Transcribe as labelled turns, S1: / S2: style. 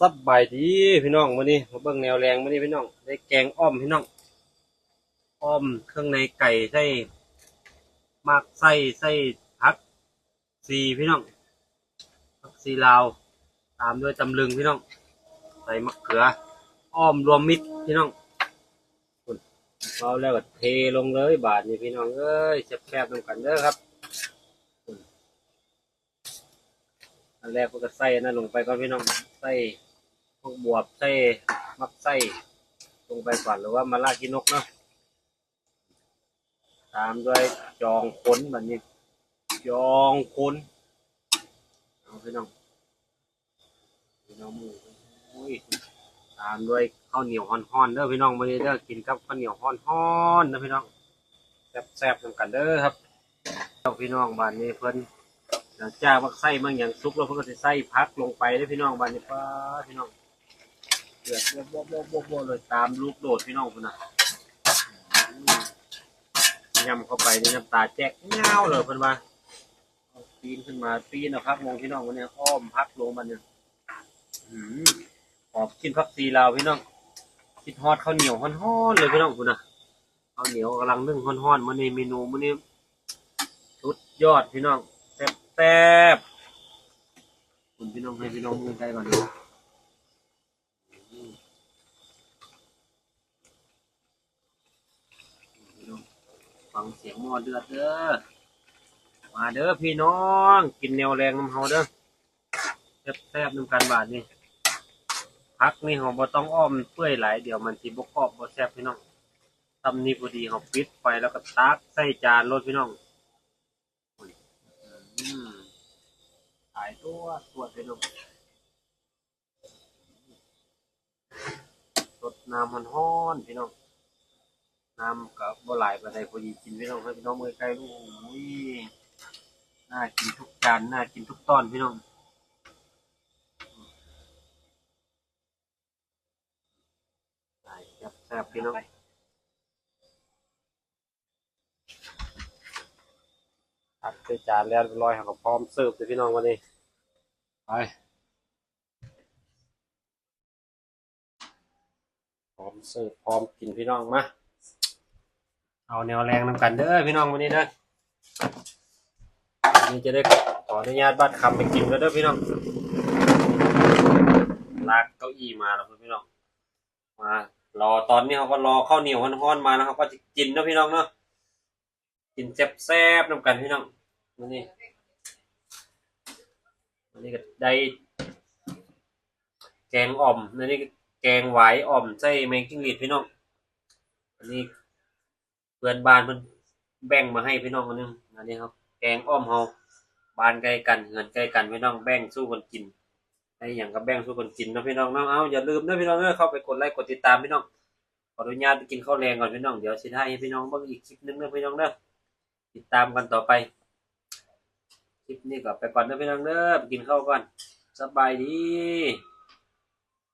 S1: สบายดีพี่น้องวันนี้มาเบิ่งแนวแรงวันนี้พี่น้องได้แกงอ้อมพี่น้องอ้อมเครื่องในไก่ใส่มากไส้ไส้พักซีพี่น้องพักซีลาวตามด้วยตำลึงพี่น้อง ใส่มะเขือ อ้อมรวมมิตรพี่น้องเอาแล้วก็เทลงเลยบาทนี่พี่น้องเอ้ยแคบๆนำกันเด้อครับอันแรกก็ใส่นั่นลงไปก่อนพี่น้องใส่ วกบวบใส่มักใส่ลงไปก่อนหรือว่ามาล่ากินกเนาะตามด้วยจองค้นแบบนี้ จองค้นเอาพี่น้องพี่น้องมืออุ้ยตามด้วยข้าวเหนียวฮ้อนๆเด้อพี่น้องวันนี้เด้อกินกับข้าวเหนียวฮ้อนๆนะพี่น้องแซ่บๆนำกันเด้อครับเอาพี่น้องบ้านนี้เพิ่นหลังจากว่าไส้มันอย่างซุปแล้วเพิ่นก็จะใส่พักลงไปได้อพี่น้องบ้านนี้ป้าพี่น้อง เดือดบ๊ะโบ๊ะโบ๊ะโบ๊ะเลยตามลูกโดดพี่น้องคุณน่ะอืมยำเข้าไปนี่น้ำตาแจ๊กเงาเลยเพิ่นว่าปีนขึ้นมาปีนเอาพักลงพี่น้องวันนี้อ้อมพักลงมันเนี่ยอืมหอบกินพักซีลาวพี่น้องคิดฮอดข้าวเหนียวฮ้อนๆเลยพี่น้องคุณน่ะข้าวเหนียวกำลังนึ่งฮ้อนๆมื้อนี้เมนูมื้อนี้สุดยอดพี่น้องแซ่บแซ่บคุณพี่น้องให้พี่น้องมือใจก่อนดูพี่น้อง ฟังเสียงหม้อเดือดเด้อ มาเด้อพี่น้อง กินแนวแรงน้ำเฮาเด้อแซ่บแซ่บน้ำกันบาทนี่พักนี่เราบ่ต้องอ้อมเปื่อยหลเดี๋ยวมันสิบ่กรอบบ่แซ่บพี่น้องทำนี่พอดีเราปิดไฟแล้วก็ตักใส่จานรถพี่น้องอืมขายตัวตัวไปลงสดน้ำมันห้อนพี่น้อง น้ำกับบ่หลายปานใดพอดีกินพี่น้องให้พี่น้องมือใกล้ลูกอุ้ยน่ากินทุกจานน่ากินทุกตอนพี่น้องได้แซ่บๆพี่น้องตักใส่จานแล้วเรียบร้อยครับก็พร้อมเสิร์ฟเลยพี่น้องวันนี้ไปพร้อมเสิร์ฟพร้อมกินพี่น้องมา เอาแนวแรงนำกันเด้อพี่น้องวันนี้เด้อนนี้จะได้ขออนุญาตบัดคำไปกินกันเด้อพี่น้องลากเก้าอี้มาแล้วพี่น้องมารอตอนนี้เขาก็รอข้าวเหนียวฮ้อนๆมาแล้วเขาก็จะกินนะพี่น้องเนาะกินแซ่บๆนำกันพี่น้องวันนี้วันนี้ก็ได้แกงอ่อมอันนี้แกงหวายอ่อมใส่แมงกิ้งหรีดพี่น้องอันนี้ พื่อนบ้านเพิ่นแบ่งมาให้พี่น้องอันนึงอันนี้ครับ แกงอ้อมเฮาบ้านใกล้กันเงินใกล้กันพี่น้องแบ่งสู้คนกินไอ้อย่างก็แบ่งสู้คนกินนะพี่น้องเนาะเอาอย่าลืมนะพี่น้องเด้อเข้าไปกดไลค์กดติดตามพี่น้องขออนุญาตไปกินข้าวแรงก่อนพี่น้องเดี๋ยวสิให้พี่น้องเบิ่งอีกคลิปนึงนะพี่น้องเด้อติดตามกันต่อไปคลิปนี้ก็ไปก่อนนะพี่น้องเด้อไปกินข้าวก่อนสบายดี